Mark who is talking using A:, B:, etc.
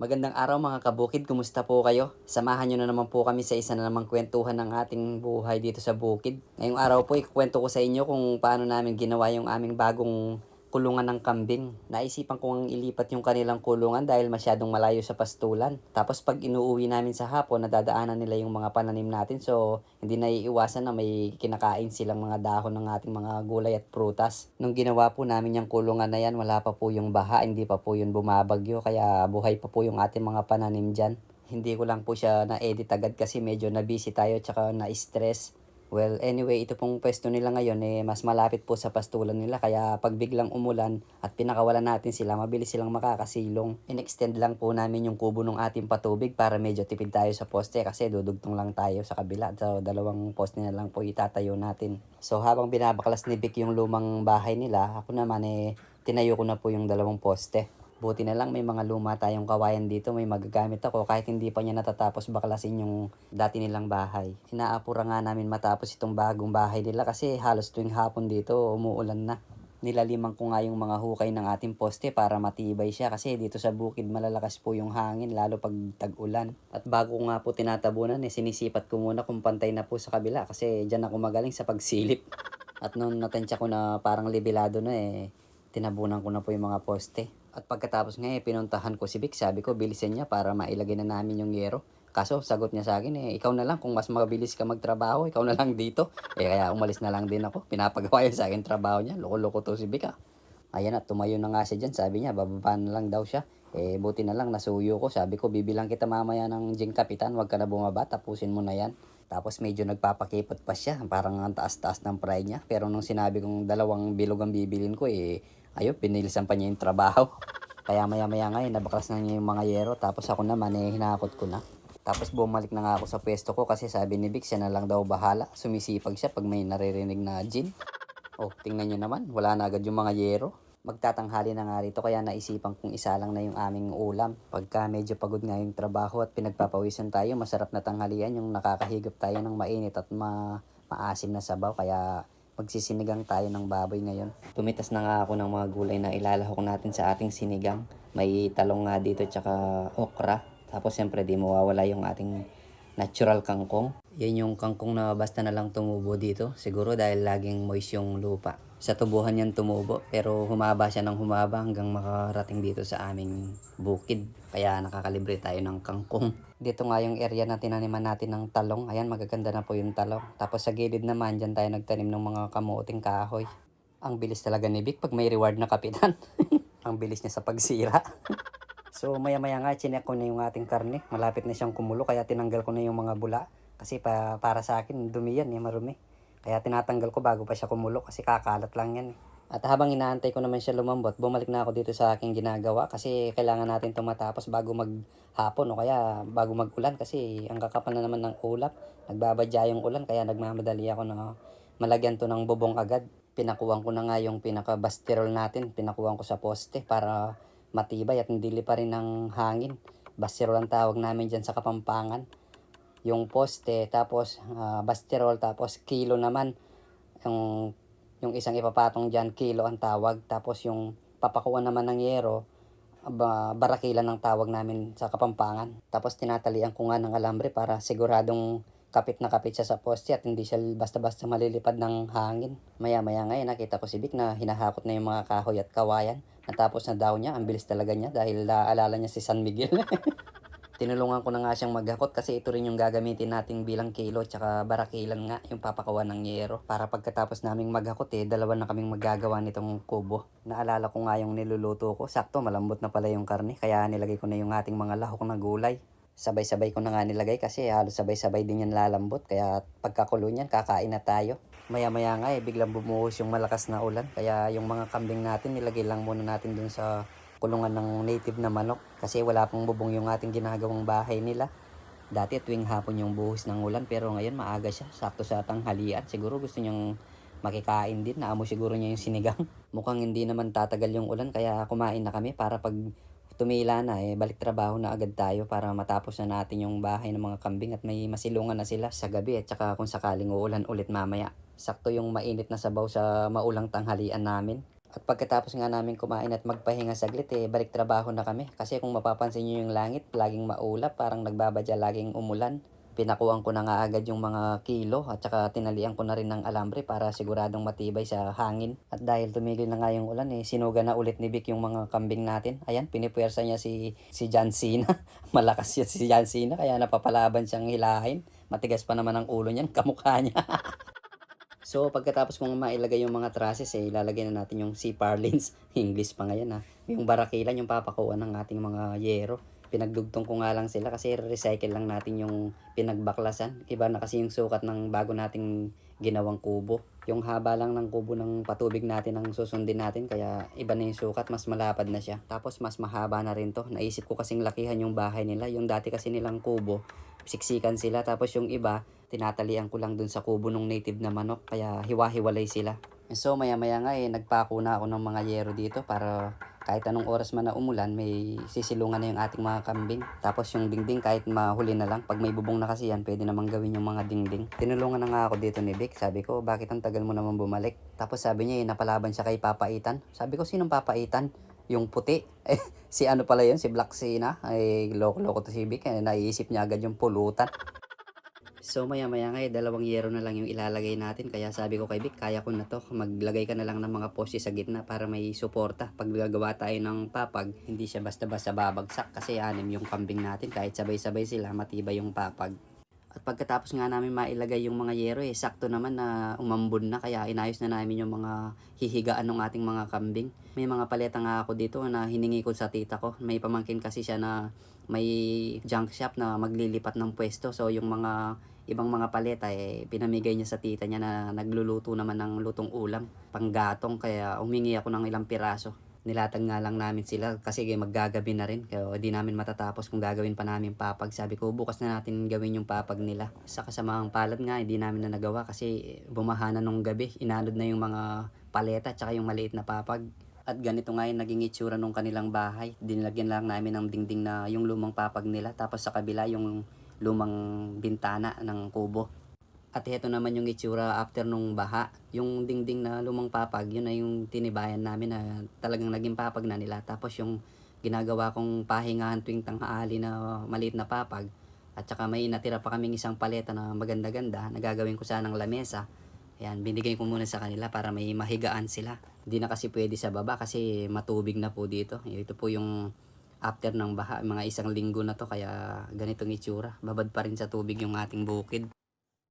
A: Magandang araw mga kabukid, kumusta po kayo? Samahan nyo na naman po kami sa isa na namang kwentuhan ng ating buhay dito sa bukid. Ngayong araw po, ikukwento ko sa inyo kung paano namin ginawa yung aming bagong kulungan ng kambing. Naisipan kong ilipat yung kanilang kulungan dahil masyadong malayo sa pastulan. Tapos pag inuuwi namin sa hapon, nadadaanan nila yung mga pananim natin. So, hindi na iiwasan na may kinakain silang mga dahon ng ating mga gulay at prutas. Nung ginawa po namin yung kulungan na yan, wala pa po yung baha, hindi pa po yun bumabagyo. Kaya buhay pa po yung ating mga pananim dyan. Hindi ko lang po siya na-edit agad kasi medyo na-busy tayo tsaka na-stress. Well, anyway, ito pong pwesto nila ngayon eh, mas malapit po sa pastulan nila kaya pag biglang umulan at pinakawalan natin sila, mabilis silang makakasilong. In-extend lang po namin yung kubo ng ating patubig para medyo tipid tayo sa poste kasi dudugtong lang tayo sa kabila. So, dalawang poste na lang po itatayo natin. So, habang binabaklas ni Vic yung lumang bahay nila, ako naman eh, tinayo ko na po yung dalawang poste. Buti na lang may mga luma tayong kawayan dito, may magagamit ako kahit hindi pa niya natatapos baklasin yung dati nilang bahay. Inaapura nga namin matapos itong bagong bahay nila kasi halos tuwing hapon dito umuulan na. Nilaliman ko nga yung mga hukay ng ating poste para matibay siya kasi dito sa bukid malalakas po yung hangin lalo pag tag-ulan. At bago ko nga po tinatabunan eh sinisipat ko muna kung pantay na po sa kabila kasi dyan ako magaling sa pagsilip. At nung natensya ko na parang libilado na eh, tinabunan ko na po yung mga poste. At pagkatapos nga eh, pinuntahan ko si Vic, sabi ko bilisan niya para mailagay na namin yung yero. Kaso sagot niya sa akin eh, ikaw na lang kung mas mabilis ka magtrabaho, ikaw na lang dito. Eh kaya umalis na lang din ako. Pinapagawa yun sa akin trabaho niya. Loko-loko to si Vic ah. Ayan at tumayo na nga siya dyan. Sabi niya, bababa na lang daw siya. Eh, buti na lang, nasuyo ko. Sabi ko, bibilang kita mamaya ng Jing Kapitan. Huwag ka na bumaba, tapusin mo na yan. Tapos medyo nagpapakipot pa siya. Parang ang taas-taas ng pride niya. Pero nung sinabi kong dalawang bilog ang bibilin ko, eh, ayun, pinilisan pa niya yung trabaho. Kaya maya-maya nga, eh, nabaklas na niya yung mga yero. Tapos ako naman, eh, hinakot ko na. Tapos bumalik na nga ako sa pwesto ko kasi sabi ni Vic, siya na lang daw bahala. Sumisipag siya pag may naririnig na gin. Oh, tingnan nyo naman, wala na agad yung mga yero. Magtatanghali na nga rito kaya naisipan kong isa lang na yung aming ulam. Pagka medyo pagod nga yung trabaho at pinagpapawisan tayo, masarap na tanghalian yung nakakahigop tayo ng mainit at ma maasim na sabaw. Kaya magsisinigang tayo ng baboy ngayon. Tumitas na nga ako ng mga gulay na ilalahok natin sa ating sinigang. May talong nga dito tsaka okra. Tapos siyempre di mawawala yung ating natural kangkong. Yan yung kangkong na basta na lang tumubo dito. Siguro dahil laging moist yung lupa. Sa tubuhan yan tumubo pero humaba siya ng humaba hanggang makarating dito sa aming bukid. Kaya nakakalibre tayo ng kangkong. Dito nga yung area na tinaniman natin ng talong. Ayan magaganda na po yung talong. Tapos sa gilid naman dyan tayo nagtanim ng mga kamuting kahoy. Ang bilis talaga ni Vic pag may reward na kapitan. Ang bilis niya sa pagsira. So maya-maya nga, chinek ko na yung ating karne. Malapit na siyang kumulo, kaya tinanggal ko na yung mga bula. Kasi pa, para sa akin, dumi yan, eh, marumi. Kaya tinatanggal ko bago pa siya kumulo kasi kakalat lang yan. At habang inaantay ko naman siya lumambot, bumalik na ako dito sa aking ginagawa kasi kailangan natin itong matapos bago maghapon o kaya bago magulan kasi ang kakapal na naman ng ulap. Nagbabadya yung ulan kaya nagmamadali ako na malagyan to ng bubong agad. Pinakuwang ko na nga yung pinaka-bastirol natin, pinakuwang ko sa poste para matibay at hindi pa rin ng hangin. Bastirol ang tawag namin dyan sa Kapampangan. Yung poste, tapos ah, bastirol, tapos kilo naman. Yung, yung isang ipapatong dyan, kilo ang tawag. Tapos yung papakuan naman ng yero, ba, barakilan ang tawag namin sa Kapampangan. Tapos tinatalian ko nga ng alambre para siguradong kapit na kapit siya sa poste at hindi siya basta-basta malilipad ng hangin. Maya-maya ngayon nakita ko si Vic na hinahakot na yung mga kahoy at kawayan. Natapos na daw niya, ang bilis talaga niya dahil naalala niya si San Miguel. Tinulungan ko na nga siyang maghakot kasi ito rin yung gagamitin nating bilang kilo tsaka barakilan nga yung papakawan ng yero. Para pagkatapos naming maghakot eh, dalawa na kaming magagawa nitong kubo. Naalala ko nga yung niluluto ko. Sakto, malambot na pala yung karne kaya nilagay ko na yung ating mga lahok na gulay. Sabay-sabay ko na nga nilagay kasi halos sabay-sabay din yan lalambot. Kaya pagkakulo niyan, kakain na tayo. Maya-maya nga eh, biglang bumuhos yung malakas na ulan. Kaya yung mga kambing natin, nilagay lang muna natin dun sa kulungan ng native na manok. Kasi wala pong bubong yung ating ginagawang bahay nila. Dati tuwing hapon yung buhos ng ulan pero ngayon maaga siya. Sakto sa tanghalian. Siguro gusto niyang makikain din. Naamo siguro niya yung sinigang. Mukhang hindi naman tatagal yung ulan kaya kumain na kami para pag tumila na eh, balik trabaho na agad tayo para matapos na natin yung bahay ng mga kambing at may masilungan na sila sa gabi at saka kung sakaling uulan ulit mamaya. Sakto yung mainit na sabaw sa maulang tanghalian namin. At pagkatapos nga namin kumain at magpahinga saglit, eh, balik trabaho na kami. Kasi kung mapapansin nyo yung langit, laging maulap, parang nagbabadya, laging umulan. Pinakuhan ko na nga agad yung mga kilo at saka tinalian ko na rin ng alambre para siguradong matibay sa hangin. At dahil tumigil na nga yung ulan, eh, sinuga na ulit ni Vic yung mga kambing natin. Ayan, pinipuwersa niya si, si John Cena. Malakas yan si John Cena, kaya napapalaban siyang hilahin. Matigas pa naman ang ulo niyan, kamukha niya. So, pagkatapos kong mailagay yung mga trusses, eh, ilalagay na natin yung sea parlins. English pa ngayon ha. Yung barakilan, yung papakuan ng ating mga yero. Pinagdugtong ko nga lang sila kasi recycle lang natin yung pinagbaklasan. Iba na kasi yung sukat ng bago nating ginawang kubo. Yung haba lang ng kubo ng patubig natin ang susundin natin kaya iba na yung sukat, mas malapad na siya. Tapos mas mahaba na rin to. Naisip ko kasing lakihan yung bahay nila. Yung dati kasi nilang kubo, siksikan sila. Tapos yung iba, tinatalian ko lang dun sa kubo ng native na manok. Kaya hiwa-hiwalay sila. So maya maya nga eh, nagpako na ako ng mga yero dito para kahit anong oras man na umulan, may sisilungan na yung ating mga kambing. Tapos yung dingding kahit mahuli na lang, pag may bubong na kasi yan, pwede namang gawin yung mga dingding. Tinulungan na nga ako dito ni Vic. Sabi ko, bakit ang tagal mo naman bumalik? Tapos sabi niya, eh, napalaban siya kay Papaitan. Sabi ko, sinong Papaitan? Yung puti. Eh, si ano pala yun, si Black Sina. Ay, loko-loko to si Vic. Eh, naiisip niya agad yung pulutan. So maya maya nga eh, dalawang yero na lang yung ilalagay natin. Kaya sabi ko kay Vic, kaya ko na to. Maglagay ka na lang ng mga poste sa gitna para may suporta. Pag gagawa tayo ng papag, hindi siya basta-basta babagsak. Kasi anim yung kambing natin. Kahit sabay-sabay sila, matibay yung papag. At pagkatapos nga namin mailagay yung mga yero eh, sakto naman na umambon na kaya inayos na namin yung mga hihigaan ng ating mga kambing. May mga paleta nga ako dito na hiningi ko sa tita ko. May pamangkin kasi siya na may junk shop na maglilipat ng pwesto. So yung mga ibang mga paleta eh pinamigay niya sa tita niya na nagluluto naman ng lutong ulam, panggatong kaya umingi ako ng ilang piraso. Nilatag nga lang namin sila kasi maggagabi na rin. Kaya di namin matatapos kung gagawin pa namin papag. Sabi ko, bukas na natin gawin yung papag nila. Sa kasamang palad nga, hindi namin na nagawa kasi bumaha na nung gabi. Inanod na yung mga paleta tsaka yung maliit na papag. At ganito nga yung naging itsura nung kanilang bahay. Dinilagyan lang namin ng dingding na yung lumang papag nila. Tapos sa kabila yung lumang bintana ng kubo. At ito naman yung itsura after nung baha. Yung dingding na lumang papag, yun na yung tinibayan namin na talagang naging papag na nila. Tapos yung ginagawa kong pahingahan tuwing tanghali na maliit na papag. At saka may natira pa kaming isang paleta na maganda-ganda. Nagagawin ko sanang lamesa. Ayan, binigay ko muna sa kanila para may mahigaan sila. Hindi na kasi pwede sa baba kasi matubig na po dito. Ito po yung after ng baha, mga isang linggo na to kaya ganitong itsura. Babad pa rin sa tubig yung ating bukid.